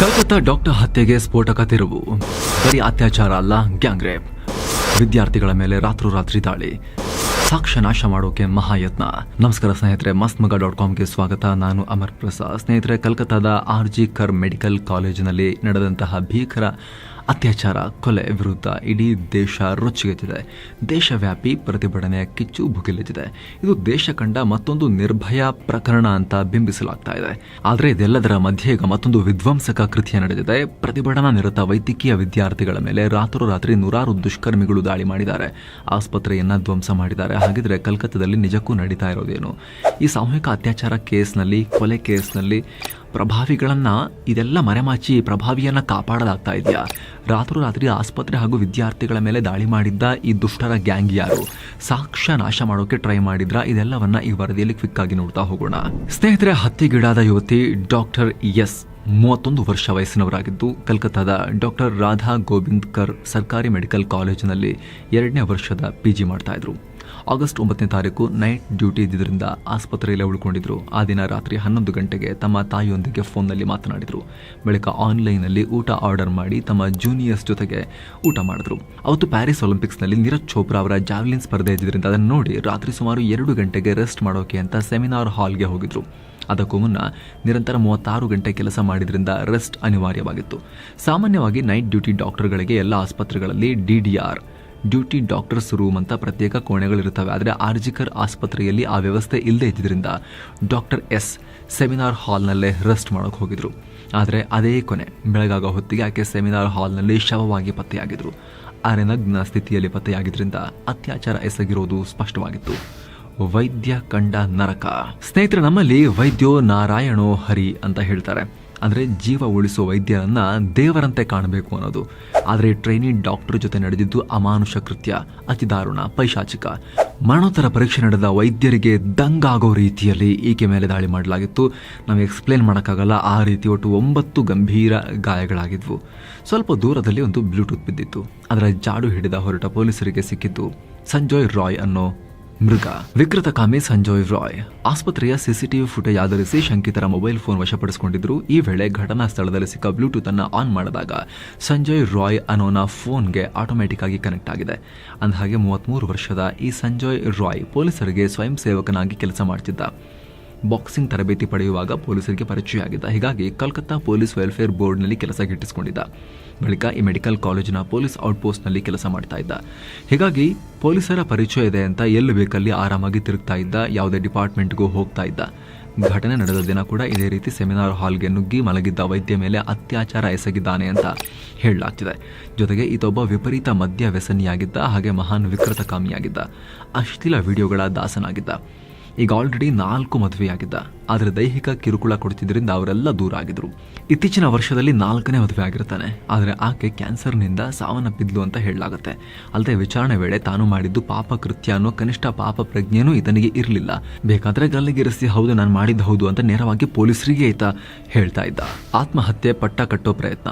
Calcutta doctor ಹತ್ಯೆಗೆ ಸ್ಫೋಟಕ ತಿರುವು. ಬರೀ ಅತ್ಯಾಚಾರ ಅಲ್ಲ ಗ್ಯಾಂಗ್ ರೇಪ್ ವಿದ್ಯಾರ್ಥಿಗಳ ಮೇಲೆ ರಾತ್ರೋರಾತ್ರಿ ದಾಳಿ. ಸಾಕ್ಷ್ಯ ನಾಶ ಮಾಡೋಕೆ ಮಹಾಯತ್ನ. ನಮಸ್ಕಾರ ಸ್ನೇಹಿತರೆ ಮಸ್ತ್ ಮಗ ಡಾಟ್ ಕಾಮ್ಗೆ ಸ್ವಾಗತ. ನಾನು ಅಮರ್ ಪ್ರಸಾದ್. ಸ್ನೇಹಿತರೆ, ಕಲ್ಕತ್ತಾದ ಆರ್ ಜಿ ಕರ್ ಮೆಡಿಕಲ್ ಕಾಲೇಜಿನಲ್ಲಿ ನಡೆದಂತಹ ಭೀಕರ ಅತ್ಯಾಚಾರ, ಕೊಲೆ ವಿರುದ್ಧ ಇಡೀ ದೇಶ ರೊಚ್ಚಿಗೆದ್ದಿದೆ ದೇಶವ್ಯಾಪಿ ಪ್ರತಿಭಟನೆಯ ಕಿಚ್ಚು ಭುಗಿಲೆತ್ತಿದೆ. ಇದು ದೇಶ ಕಂಡ ಮತ್ತೊಂದು ನಿರ್ಭಯ ಪ್ರಕರಣ ಅಂತ ಬಿಂಬಿಸಲಾಗ್ತಾ ಇದೆ. ಆದರೆ ಇದೆಲ್ಲದರ ಮಧ್ಯೆ ಈಗ ಮತ್ತೊಂದು ವಿಧ್ವಂಸಕ ಕೃತ್ಯ ನಡೆದಿದೆ. ಪ್ರತಿಭಟನಾ ನಿರತ ವೈದ್ಯಕೀಯ ವಿದ್ಯಾರ್ಥಿಗಳ ಮೇಲೆ ರಾತ್ರೋರಾತ್ರಿ ನೂರಾರು ದುಷ್ಕರ್ಮಿಗಳು ದಾಳಿ ಮಾಡಿದ್ದಾರೆ. ಆಸ್ಪತ್ರೆಯನ್ನ ಧ್ವಂಸ ಮಾಡಿದ್ದಾರೆ. ಹಾಗಿದ್ರೆ ಕಲ್ಕತ್ತಾದಲ್ಲಿ ನಿಜಕ್ಕೂ ನಡೀತಾ ಇರೋದೇನು? ಈ ಸಾಮೂಹಿಕ ಅತ್ಯಾಚಾರ ಕೇಸ್ನಲ್ಲಿ, ಕೊಲೆ ಕೇಸ್ನಲ್ಲಿ ಪ್ರಭಾವಿಗಳನ್ನ ಇದೆಲ್ಲ ಮರೆಮಾಚಿ ಪ್ರಭಾವಿಯನ್ನು ಕಾಪಾಡಲಾಗ್ತಾ ಇದೆಯಾ? ರಾತ್ರೋರಾತ್ರಿ ಆಸ್ಪತ್ರೆ ಹಾಗೂ ವಿದ್ಯಾರ್ಥಿಗಳ ಮೇಲೆ ದಾಳಿ ಮಾಡಿದ್ದ ಈ ದುಷ್ಟರ ಗ್ಯಾಂಗ್ ಯಾರು? ಸಾಕ್ಷ್ಯ ನಾಶ ಮಾಡೋಕೆ ಟ್ರೈ ಮಾಡಿದ್ರ? ಇದೆಲ್ಲವನ್ನ ಈ ವರದಿಯಲ್ಲಿ ಕ್ವಿಕ್ ಆಗಿ ನೋಡ್ತಾ ಹೋಗೋಣ. ಸ್ನೇಹಿತರೆ ಹತ್ಯೆಗೀಡಾದ ಯುವತಿ ಡಾಕ್ಟರ್ ಎಸ್ ಮೂವತ್ತೊಂದು ವರ್ಷ ವಯಸ್ಸಿನವರಾಗಿದ್ದು, ಕಲ್ಕತ್ತಾದ ಡಾಕ್ಟರ್ ರಾಧಾ ಗೋವಿಂದ್ಕರ್ ಸರ್ಕಾರಿ ಮೆಡಿಕಲ್ ಕಾಲೇಜಿನಲ್ಲಿ ಎರಡನೇ ವರ್ಷದ ಪಿ ಜಿ ಮಾಡ್ತಾ ಇದ್ರು. ಆಗಸ್ಟ್ ಒಂಬತ್ತನೇ ತಾರೀಕು ನೈಟ್ ಡ್ಯೂಟಿ ಇದ್ದಿದ್ದರಿಂದ ಆಸ್ಪತ್ರೆಯಲ್ಲೇ ಉಳ್ಕೊಂಡಿದ್ರು. ಆ ದಿನ ರಾತ್ರಿ ಹನ್ನೊಂದು ಗಂಟೆಗೆ ತಮ್ಮ ತಾಯಿಯೊಂದಿಗೆ ಫೋನ್ನಲ್ಲಿ ಮಾತನಾಡಿದರು. ಬಳಿಕ ಆನ್ಲೈನ್ನಲ್ಲಿ ಊಟ ಆರ್ಡರ್ ಮಾಡಿ ತಮ್ಮ ಜೂನಿಯರ್ಸ್ ಜೊತೆಗೆ ಊಟ ಮಾಡಿದ್ರು. ಅವತ್ತು ಪ್ಯಾರಿಸ್ ಒಲಿಂಪಿಕ್ಸ್ನಲ್ಲಿ ನೀರಜ್ ಚೋಪ್ರಾ ಅವರ ಜಾವ್ಲಿನ್ ಸ್ಪರ್ಧೆ ಇದ್ದಿದ್ದರಿಂದ ಅದನ್ನು ನೋಡಿ ರಾತ್ರಿ ಸುಮಾರು ಎರಡು ಗಂಟೆಗೆ ರೆಸ್ಟ್ ಮಾಡೋಕೆ ಅಂತ ಸೆಮಿನಾರ್ ಹಾಲ್ಗೆ ಹೋಗಿದ್ರು. ಅದಕ್ಕೂ ಮುನ್ನ ನಿರಂತರ ಮೂವತ್ತಾರು ಗಂಟೆ ಕೆಲಸ ಮಾಡಿದ್ರಿಂದ ರೆಸ್ಟ್ ಅನಿವಾರ್ಯವಾಗಿತ್ತು. ಸಾಮಾನ್ಯವಾಗಿ ನೈಟ್ ಡ್ಯೂಟಿ ಡಾಕ್ಟರ್ಗಳಿಗೆ ಎಲ್ಲ ಆಸ್ಪತ್ರೆಗಳಲ್ಲಿ ಡಿ ಡ್ಯೂಟಿ ಡಾಕ್ಟರ್ಸ್ ರೂಮ್ ಅಂತ ಪ್ರತ್ಯೇಕ ಕೋಣೆಗಳಿರುತ್ತವೆ. ಆದರೆ ಆರ್ಜಿಕರ್ ಆಸ್ಪತ್ರೆಯಲ್ಲಿ ಆ ವ್ಯವಸ್ಥೆ ಇಲ್ಲದೆ ಇದ್ದಿದ್ದರಿಂದ ಡಾಕ್ಟರ್ ಎಸ್ ಸೆಮಿನಾರ್ ಹಾಲ್ನಲ್ಲೇ ರೆಸ್ಟ್ ಮಾಡೋಕೆ ಹೋಗಿದ್ರು. ಆದರೆ ಅದೇ ಕೊನೆ, ಬೆಳಗಾಗ ಹೊತ್ತಿಗೆ ಆಕೆ ಸೆಮಿನಾರ್ ಹಾಲ್ನಲ್ಲಿ ಶವವಾಗಿ ಪತ್ತೆಯಾಗಿದ್ರು. ಅರೆನಗ್ನ ಸ್ಥಿತಿಯಲ್ಲಿ ಪತ್ತೆಯಾಗಿದ್ದರಿಂದ ಅತ್ಯಾಚಾರ ಎಸಗಿರೋದು ಸ್ಪಷ್ಟವಾಗಿತ್ತು. ವೈದ್ಯ ಕಂಡ ನರಕ. ಸ್ನೇಹಿತರೆ, ನಮ್ಮಲ್ಲಿ ವೈದ್ಯೋ ನಾರಾಯಣೋ ಹರಿ ಅಂತ ಹೇಳ್ತಾರೆ. ಅಂದ್ರೆ ಜೀವ ಉಳಿಸುವ ವೈದ್ಯರನ್ನು ದೇವರಂತೆ ಕಾಣಬೇಕು ಅನ್ನೋದು. ಆದರೆ ಟ್ರೈನಿ ಡಾಕ್ಟರ್ ಜೊತೆ ನಡೆದಿದ್ದು ಅಮಾನುಷ ಕೃತ್ಯ, ಅತಿ ದಾರುಣ, ಪೈಶಾಚಿಕ. ಮರಣೋತ್ತರ ಪರೀಕ್ಷೆ ನಡೆದ ವೈದ್ಯರಿಗೆ ದಂಗಾಗೋ ರೀತಿಯಲ್ಲಿ ಈಕೆ ಮೇಲೆ ದಾಳಿ ಮಾಡಲಾಗಿತ್ತು. ನಾವು ಎಕ್ಸ್ಪ್ಲೇನ್ ಮಾಡೋಕ್ಕಾಗಲ್ಲ, ಆ ರೀತಿ ಒಟ್ಟು ಒಂಬತ್ತು ಗಂಭೀರ ಗಾಯಗಳಾಗಿದ್ವು. ಸ್ವಲ್ಪ ದೂರದಲ್ಲಿ ಒಂದು ಬ್ಲೂಟೂತ್ ಬಿದ್ದಿತ್ತು. ಅದರ ಜಾಡು ಹಿಡಿದ ಹೊರಟ ಪೊಲೀಸರಿಗೆ ಸಿಕ್ಕಿದ್ದು ಸಂಜಯ್ ರಾಯ್ ಅನ್ನೋ ಮೃಗ. ವಿಕೃತಕಾಮಿ ಸಂಜಯ್ ರಾಯ್. ಆಸ್ಪತ್ರೆಯ ಸಿಸಿಟಿವಿ ಫುಟೇಜ್ ಆಧರಿಸಿ ಶಂಕಿತರ ಮೊಬೈಲ್ ಫೋನ್ ವಶಪಡಿಸಿಕೊಂಡಿದ್ರು ಈ ವೇಳೆ ಘಟನಾ ಸ್ಥಳದಲ್ಲಿ ಸಿಕ್ಕ ಬ್ಲೂಟೂತ್ ಅನ್ನ ಆನ್ ಮಾಡಿದಾಗ ಸಂಜಯ್ ರಾಯ್ ಅನ್ನೋನ ಫೋನ್ಗೆ ಆಟೋಮೆಟಿಕ್ ಆಗಿ ಕನೆಕ್ಟ್ ಆಗಿದೆ. ಅಂದಹಾಗೆ ಮೂವತ್ಮೂರು ವರ್ಷದ ಈ ಸಂಜಯ್ ರಾಯ್ ಪೊಲೀಸರಿಗೆ ಸ್ವಯಂ ಸೇವಕನಾಗಿ ಕೆಲಸ ಮಾಡ್ತಿದ್ದ. ಬಾಕ್ಸಿಂಗ್ ತರಬೇತಿ ಪಡೆಯುವಾಗ ಪೊಲೀಸರಿಗೆ ಪರಿಚಯ ಆಗಿದ್ದ ಹೀಗಾಗಿ ಕಲ್ಕತ್ತಾ ಪೊಲೀಸ್ ವೆಲ್ಫೇರ್ ಬೋರ್ಡ್ನಲ್ಲಿ ಕೆಲಸ ಗಿಟ್ಟಿಸಿಕೊಂಡಿದ್ದ. ಬಳಿಕ ಈ ಮೆಡಿಕಲ್ ಕಾಲೇಜಿನ ಪೊಲೀಸ್ ಔಟ್ಪೋಸ್ಟ್ನಲ್ಲಿ ಕೆಲಸ ಮಾಡ್ತಾ ಇದ್ದ. ಹೀಗಾಗಿ ಪೊಲೀಸರ ಪರಿಚಯ ಇದೆ ಅಂತ ಎಲ್ಲಿ ಬೇಕಲ್ಲಿ ಆರಾಮಾಗಿ ತಿರುಗ್ತಾ ಇದ್ದ, ಯಾವುದೇ ಡಿಪಾರ್ಟ್ಮೆಂಟ್ಗೂ ಹೋಗ್ತಾ ಇದ್ದ. ಘಟನೆ ನಡೆದ ದಿನ ಕೂಡ ಇದೇ ರೀತಿ ಸೆಮಿನಾರ್ ಹಾಲ್ಗೆ ನುಗ್ಗಿ ಮಲಗಿದ್ದ ವೈದ್ಯ ಮೇಲೆ ಅತ್ಯಾಚಾರ ಎಸಗಿದ್ದಾನೆ ಅಂತ ಹೇಳಲಾಗ್ತಿದೆ. ಜೊತೆಗೆ ಈತೊಬ್ಬ ವಿಪರೀತ ಮದ್ಯ ವ್ಯಸನಿಯಾಗಿದ್ದ ಹಾಗೆ ಮಹಾನ್ ವಿಕೃತಕಾಮಿಯಾಗಿದ್ದ. ಅಶ್ಲೀಲ ವಿಡಿಯೋಗಳ ದಾಸನಾಗಿದ್ದ. ಈಗ ಆಲ್ರೆಡಿ ನಾಲ್ಕು ಮದುವೆಯಾಗಿದ್ದ. ಆದರೆ ದೈಹಿಕ ಕಿರುಕುಳ ಕೊಡ್ತಿದ್ದರಿಂದ ಅವರೆಲ್ಲ ದೂರ ಆಗಿದ್ರು. ಇತ್ತೀಚಿನ ವರ್ಷದಲ್ಲಿ ನಾಲ್ಕನೇ ಮದುವೆ ಆಗಿರ್ತಾನೆ. ಆದರೆ ಆಕೆ ಕ್ಯಾನ್ಸರ್ನಿಂದ ಸಾವನ್ನಪ್ಪಿದ್ಲು ಅಂತ ಹೇಳಲಾಗುತ್ತೆ. ಅಲ್ಲದೆ ವಿಚಾರಣೆ ವೇಳೆ ತಾನು ಮಾಡಿದ್ದು ಪಾಪ ಕೃತ್ಯ ಅನ್ನೋ ಕನಿಷ್ಠ ಪಾಪ ಪ್ರಜ್ಞೆಯೂ ಈತನಿಗೆ ಇರಲಿಲ್ಲ. ಬೇಕಾದರೆ ಗಲ್ಲಿಗಿರಿಸಿ, ಹೌದು, ನಾನು ಮಾಡಿದ್ದು ಹೌದು ಅಂತ ನೇರವಾಗಿ ಪೊಲೀಸರಿಗೆ ಈತ ಹೇಳ್ತಾ ಇದ್ದ. ಆತ್ಮಹತ್ಯೆ ಪಟ್ಟ ಕಟ್ಟೋ ಪ್ರಯತ್ನ.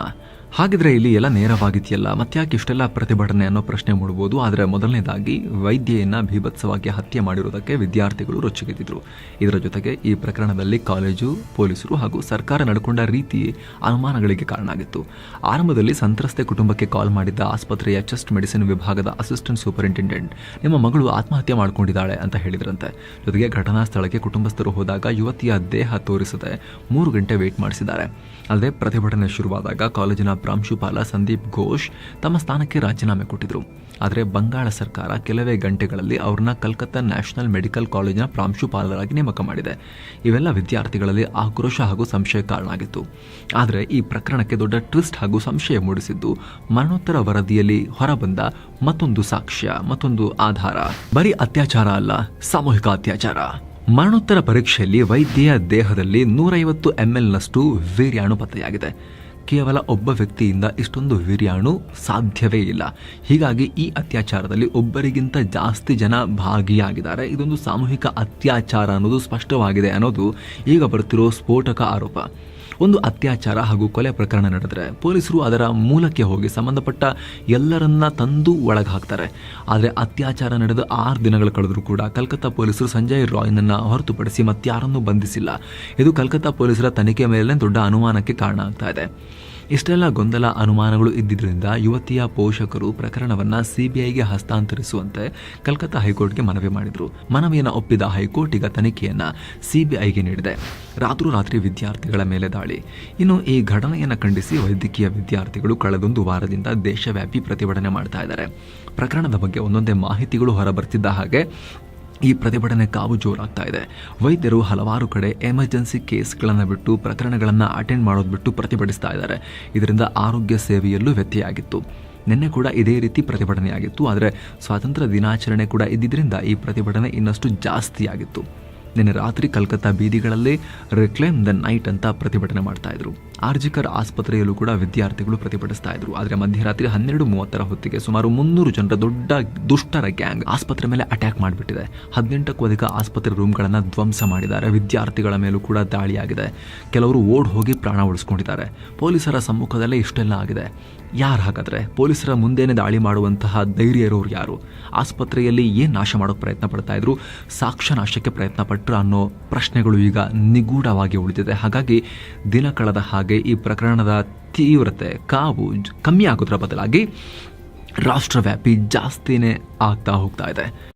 ಹಾಗಿದ್ರೆ ಇಲ್ಲಿ ಎಲ್ಲ ನೇರವಾಗಿದೆಯಲ್ಲ? ಮತ್ತ್ಯಾಕೆ ಇಷ್ಟೆಲ್ಲ ಪ್ರತಿಭಟನೆ ಅನ್ನೋ ಪ್ರಶ್ನೆ ಮೂಡಬಹುದು ಆದರೆ ಮೊದಲನೇದಾಗಿ ವೈದ್ಯೆಯನ್ನ ಭೀಭತ್ಸವಾಗಿ ಹತ್ಯೆ ಮಾಡಿರುವುದಕ್ಕೆ ವಿದ್ಯಾರ್ಥಿಗಳು ರೊಚ್ಚಿಗೆದ್ದಿದ್ರು. ಇದರ ಜೊತೆಗೆ ಈ ಪ್ರಕರಣದಲ್ಲಿ ಕಾಲೇಜು, ಪೊಲೀಸರು ಹಾಗೂ ಸರ್ಕಾರ ನಡ್ಕೊಂಡ ರೀತಿ ಅನುಮಾನಗಳಿಗೆ ಕಾರಣ ಆಗಿತ್ತು. ಆರಂಭದಲ್ಲಿ ಸಂತ್ರಸ್ತೆ ಕುಟುಂಬಕ್ಕೆ ಕಾಲ್ ಮಾಡಿದ್ದ ಆಸ್ಪತ್ರೆಯ ಚೆಸ್ಟ್ ಮೆಡಿಸಿನ್ ವಿಭಾಗದ ಅಸಿಸ್ಟೆಂಟ್ ಸೂಪರಿಂಟೆಂಡೆಂಟ್, ನಿಮ್ಮ ಮಗಳು ಆತ್ಮಹತ್ಯೆ ಮಾಡ್ಕೊಂಡಿದ್ದಾಳೆ ಅಂತ ಹೇಳಿದ್ರಂತೆ. ಜೊತೆಗೆ ಘಟನಾ ಸ್ಥಳಕ್ಕೆ ಕುಟುಂಬಸ್ಥರು ಹೋದಾಗ ಯುವತಿಯ ದೇಹ ತೋರಿಸದೆ ಮೂರು ಗಂಟೆ ವೇಟ್ ಮಾಡಿಸಿದ್ದಾರೆ. ಅಲ್ಲದೆ ಪ್ರತಿಭಟನೆ ಶುರುವಾದಾಗ ಕಾಲೇಜಿನ ಪ್ರಾಂಶುಪಾಲ ಸಂದೀಪ್ ಘೋಷ್ ತಮ್ಮ ಸ್ಥಾನಕ್ಕೆ ರಾಜೀನಾಮೆ ಕೊಟ್ಟಿದ್ರು. ಆದರೆ ಬಂಗಾಳ ಸರ್ಕಾರ ಕೆಲವೇ ಗಂಟೆಗಳಲ್ಲಿ ಅವ್ರನ್ನ ಕಲ್ಕತ್ತಾ ನ್ಯಾಷನಲ್ ಮೆಡಿಕಲ್ ಕಾಲೇಜಿನ ಪ್ರಾಂಶುಪಾಲರಾಗಿ ನೇಮಕ ಮಾಡಿದೆ. ಇವೆಲ್ಲ ವಿದ್ಯಾರ್ಥಿಗಳಲ್ಲಿ ಆಕ್ರೋಶ ಹಾಗೂ ಸಂಶಯ ಕಾರಣ ಆಗಿತ್ತು ಆದರೆ ಈ ಪ್ರಕರಣಕ್ಕೆ ದೊಡ್ಡ ಟ್ವಿಸ್ಟ್ ಹಾಗೂ ಸಂಶಯ ಮೂಡಿಸಿದ್ದು, ಮರಣೋತ್ತರ ವರದಿಯಲ್ಲಿ ಹೊರಬಂದ ಮತ್ತೊಂದು ಸಾಕ್ಷ್ಯ, ಮತ್ತೊಂದು ಆಧಾರ. ಬರೀ ಅತ್ಯಾಚಾರ ಅಲ್ಲ, ಸಾಮೂಹಿಕ ಅತ್ಯಾಚಾರ. ಮರಣೋತ್ತರ ಪರೀಕ್ಷೆಯಲ್ಲಿ ವೈದ್ಯೆಯ ದೇಹದಲ್ಲಿ ನೂರೈವತ್ತು ಎಂಎಲ್ನಷ್ಟು ವೀರ್ಯಾಣು ಪತ್ತೆಯಾಗಿದೆ ಕೇವಲ ಒಬ್ಬ ವ್ಯಕ್ತಿಯಿಂದ ಇಷ್ಟೊಂದು ವೀರ್ಯಾಣು ಸಾಧ್ಯವೇ ಇಲ್ಲ. ಹೀಗಾಗಿ ಈ ಅತ್ಯಾಚಾರದಲ್ಲಿ ಒಬ್ಬರಿಗಿಂತ ಜಾಸ್ತಿ ಜನ ಭಾಗಿಯಾಗಿದ್ದಾರೆ. ಇದೊಂದು ಸಾಮೂಹಿಕ ಅತ್ಯಾಚಾರ ಅನ್ನೋದು ಸ್ಪಷ್ಟವಾಗಿದೆ ಅನ್ನೋದು ಈಗ ಬರ್ತಿರೋ ಸ್ಫೋಟಕ ಆರೋಪ. ಒಂದು ಅತ್ಯಾಚಾರ ಹಾಗೂ ಕೊಲೆ ಪ್ರಕರಣ ನಡೆದರೆ ಪೊಲೀಸರು ಅದರ ಮೂಲಕ್ಕೆ ಹೋಗಿ ಸಂಬಂಧಪಟ್ಟ ಎಲ್ಲರನ್ನ ತಂದು ಒಳಗೆ ಹಾಕ್ತಾರೆ ಆದರೆ ಅತ್ಯಾಚಾರ ನಡೆದ ಆರು ದಿನಗಳು ಕಳೆದರೂ ಕೂಡ ಕಲ್ಕತ್ತಾ ಪೊಲೀಸರು ಸಂಜಯ್ ರಾಯ್ನನ್ನು ಹೊರತುಪಡಿಸಿ ಮತ್ತಾರನ್ನೂ ಬಂಧಿಸಿಲ್ಲ. ಇದು ಕಲ್ಕತ್ತಾ ಪೊಲೀಸರ ತನಿಖೆ ಮೇಲೆ ದೊಡ್ಡ ಅನುಮಾನಕ್ಕೆ ಕಾರಣ ಆಗ್ತಾ ಇದೆ. ಇಷ್ಟೆಲ್ಲ ಗೊಂದಲ ಅನುಮಾನಗಳು ಇದ್ದಿದ್ದರಿಂದ ಯುವತಿಯ ಪೋಷಕರು ಪ್ರಕರಣವನ್ನು ಸಿಬಿಐಗೆ ಹಸ್ತಾಂತರಿಸುವಂತೆ ಕಲ್ಕತ್ತಾ ಹೈಕೋರ್ಟ್ಗೆ ಮನವಿ ಮಾಡಿದರು. ಮನವಿಯನ್ನು ಒಪ್ಪಿದ ಹೈಕೋರ್ಟ್ ಈಗ ತನಿಖೆಯನ್ನು ಸಿಬಿಐಗೆ ನೀಡಿದೆ. ರಾತ್ರೋರಾತ್ರಿ ವಿದ್ಯಾರ್ಥಿಗಳ ಮೇಲೆ ದಾಳಿ. ಇನ್ನು ಈ ಘಟನೆಯನ್ನು ಖಂಡಿಸಿ ವೈದ್ಯಕೀಯ ವಿದ್ಯಾರ್ಥಿಗಳು ಕಳೆದೊಂದು ವಾರದಿಂದ ದೇಶವ್ಯಾಪಿ ಪ್ರತಿಭಟನೆ ಮಾಡ್ತಾ ಇದ್ದಾರೆ. ಪ್ರಕರಣದ ಬಗ್ಗೆ ಒಂದೊಂದೇ ಮಾಹಿತಿಗಳು ಹೊರಬರ್ತಿದ್ದ ಹಾಗೆ ಈ ಪ್ರತಿಭಟನೆ ಕಾವು ಜೋರಾಗ್ತಾ ಇದೆ. ವೈದ್ಯರು ಹಲವಾರು ಕಡೆ ಎಮರ್ಜೆನ್ಸಿ ಕೇಸ್ಗಳನ್ನು ಬಿಟ್ಟು ಪ್ರಕರಣಗಳನ್ನು ಅಟೆಂಡ್ ಮಾಡೋದು ಬಿಟ್ಟು ಪ್ರತಿಭಟಿಸ್ತಾ ಇದ್ದಾರೆ. ಇದರಿಂದ ಆರೋಗ್ಯ ಸೇವೆಯಲ್ಲೂ ವ್ಯತ್ಯಯಾಗಿತ್ತು ನಿನ್ನೆ ಕೂಡ ಇದೇ ರೀತಿ ಪ್ರತಿಭಟನೆಯಾಗಿತ್ತು. ಆದರೆ ಸ್ವಾತಂತ್ರ್ಯ ದಿನಾಚರಣೆ ಕೂಡ ಇದ್ದಿದ್ದರಿಂದ ಈ ಪ್ರತಿಭಟನೆ ಇನ್ನಷ್ಟು ಜಾಸ್ತಿಯಾಗಿತ್ತು. ನಿನ್ನೆ ರಾತ್ರಿ ಕಲ್ಕತ್ತಾ ಬೀದಿಗಳಲ್ಲಿ ರಿಕ್ಲೈಮ್ ದ ನೈಟ್ ಅಂತ ಪ್ರತಿಭಟನೆ ಮಾಡ್ತಾ ಇದ್ರು. ಆರ್ಜಿಕರ್ ಆಸ್ಪತ್ರೆಯಲ್ಲೂ ಕೂಡ ವಿದ್ಯಾರ್ಥಿಗಳು ಪ್ರತಿಭಟಿಸ್ತಾ ಇದ್ರು. ಆದರೆ ಮಧ್ಯರಾತ್ರಿ ಹನ್ನೆರಡು ಮೂವತ್ತರ ಹೊತ್ತಿಗೆ ಸುಮಾರು ಮುನ್ನೂರು ಜನರ ದೊಡ್ಡ ದುಷ್ಟರ ಗ್ಯಾಂಗ್ ಆಸ್ಪತ್ರೆ ಮೇಲೆ ಅಟ್ಯಾಕ್ ಮಾಡಿಬಿಟ್ಟಿದೆ. ಹದಿನೆಂಟಕ್ಕೂ ಅಧಿಕ ಆಸ್ಪತ್ರೆ ರೂಮ್ಗಳನ್ನು ಧ್ವಂಸ ಮಾಡಿದ್ದಾರೆ. ವಿದ್ಯಾರ್ಥಿಗಳ ಮೇಲೂ ಕೂಡ ದಾಳಿಯಾಗಿದೆ. ಕೆಲವರು ಓಡ್ ಹೋಗಿ ಪ್ರಾಣ ಉಳಿಸ್ಕೊಂಡಿದ್ದಾರೆ. ಪೊಲೀಸರ ಸಮ್ಮುಖದಲ್ಲೇ ಇಷ್ಟೆಲ್ಲ ಆಗಿದೆ. ಯಾರು ಹಾಗಾದರೆ? ಪೊಲೀಸರ ಮುಂದೇನೆ ದಾಳಿ ಮಾಡುವಂತಹ ಧೈರ್ಯ ಇರೋರು ಯಾರು? ಆಸ್ಪತ್ರೆಯಲ್ಲಿ ಏನು ನಾಶ ಮಾಡೋಕ್ಕೆ ಪ್ರಯತ್ನ ಪಡ್ತಾ ಇದ್ರು? ಸಾಕ್ಷ್ಯ ನಾಶಕ್ಕೆ ಪ್ರಯತ್ನ ಪಟ್ಟರು ಅನ್ನೋ ಪ್ರಶ್ನೆಗಳು ಈಗ ನಿಗೂಢವಾಗಿ ಉಳಿದಿದೆ. ಹಾಗಾಗಿ ದಿನ ಕಳೆದ ಹಾಗೆ ಈ ಪ್ರಕರಣದ ತೀವ್ರತೆ ಕಾವು ಕಮ್ಮಿ ಆಗೋದ್ರ ಬದಲಾಗಿ ರಾಷ್ಟ್ರವ್ಯಾಪಿ ಜಾಸ್ತಿನೇ ಆಗ್ತಾ ಹೋಗ್ತಾ ಇದೆ.